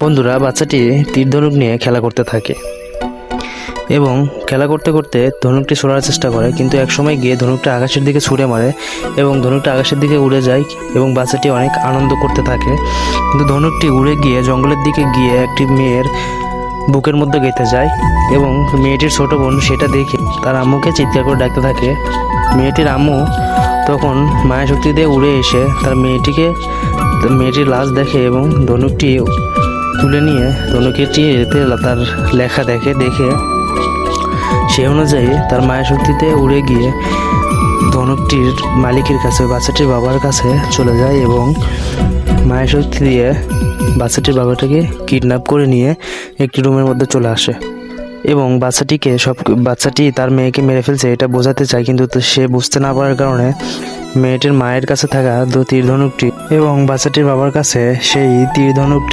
বন্ধুরা, বাচ্চাটি তীর ধনুক নিয়ে খেলা করতে থাকে এবং খেলা করতে করতে ধনুকটি ছোড়ার চেষ্টা করে, কিন্তু একসময় গিয়ে ধনুকটা আকাশের দিকে ছুঁড়ে মারে এবং ধনুকটা আকাশের দিকে উড়ে যায় এবং বাচ্চাটি অনেক আনন্দ করতে থাকে। কিন্তু ধনুকটি উড়ে গিয়ে জঙ্গলের দিকে গিয়ে একটি মেয়ের বুকের মধ্যে গেঁথে যায় এবং মেয়েটির ছোট বোন সেটা দেখে তার আম্মুকে চিৎকার করে ডাকতে থাকে। মেয়েটির আম্মু তখন মায়া শক্তি দিয়ে উড়ে এসে তার মেয়েটিকে, মেয়েটির লাশ দেখে এবং ধনুকটি তুলে নিয়ে ধনুকেরটি এতে তার লেখা দেখে দেখে সে অনুযায়ী তার মায়া শক্তিতে উড়ে গিয়ে ধনুকটির মালিকের কাছে, বাচ্চাটির বাবার কাছে চলে যায় এবং মায়া শক্তি দিয়ে বাচ্চাটির বাবাটাকে কিডন্যাপ করে নিয়ে একটি রুমের মধ্যে চলে আসে এবং বাচ্চাটিকে সব, বাচ্চাটি তার মেয়েকে মেরে ফেলছে, এটা বোঝাতে চায়, কিন্তু সে বুঝতে না পারার কারণে মেয়েটির মায়ের কাছে থাকা দু তীর ধনুকটি এবং বাচ্চাটির বাবার কাছে সেই তীর ধনুকটি